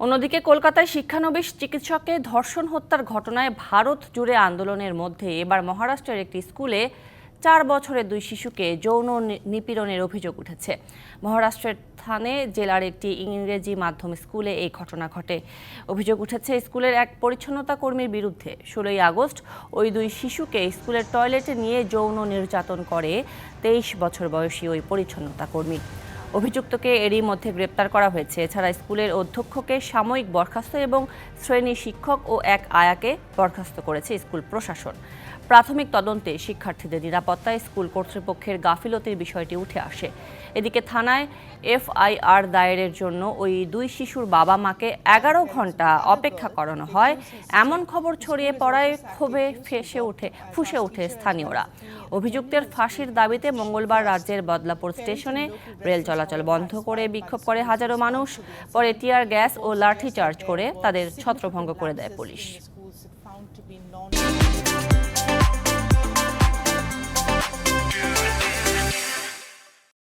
অন্যদিকে কলকাতায় শিক্ষানবিশ চিকিৎসককে ধর্ষণ হত্যার ঘটনায় ভারত জুড়ে আন্দোলনের মধ্যে। এবার মহারাষ্ট্রের একটি স্কুলে চার বছরের দুই শিশুকে যৌন নিপীড়নের অভিযোগ উঠেছে। মহারাষ্ট্রের থানে জেলার একটি ইংরেজি মাধ্যম স্কুলে এই ঘটনা ঘটে। অভিযোগ উঠেছে, স্কুলের এক পরিচ্ছন্নতা কর্মীর বিরুদ্ধে ষোলোই আগস্ট ওই দুই শিশুকে স্কুলের টয়লেটে নিয়ে যৌন নির্যাতন করে তেইশ বছর বয়সী ওই পরিচ্ছন্নতা কর্মী। অভিযুক্তকে এরই মধ্যে গ্রেপ্তার করা হয়েছে। এছাড়া স্কুলের অধ্যক্ষকে সাময়িক বরখাস্ত এবং শ্রেণি শিক্ষক ও এক আয়াকে বরখাস্ত করেছে স্কুল প্রশাসন। প্রাথমিক তদন্তে শিক্ষার্থীদের নিরাপত্তায় স্কুল কর্তৃপক্ষের গাফিলতির বিষয়টি উঠে আসে। এদিকে থানায় এফআইআর দায়েরের জন্য ওই দুই শিশুর বাবা মাকে এগারো ঘণ্টা অপেক্ষা করানো হয়। এমন খবর ছড়িয়ে পড়ায় ক্ষোভে ফেসে ওঠে, ফুসে ওঠে স্থানীয়রা। অভিযুক্তের ফাঁসির দাবিতে মঙ্গলবার রাজ্যের বদলাপুর স্টেশনে রেল চলাচল বন্ধ করে বিক্ষোভ করে হাজারো মানুষ, পরে টিয়ার গ্যাস ও লাঠি চার্জ করে তাদের ছত্রভঙ্গ করে দেয় পুলিশ।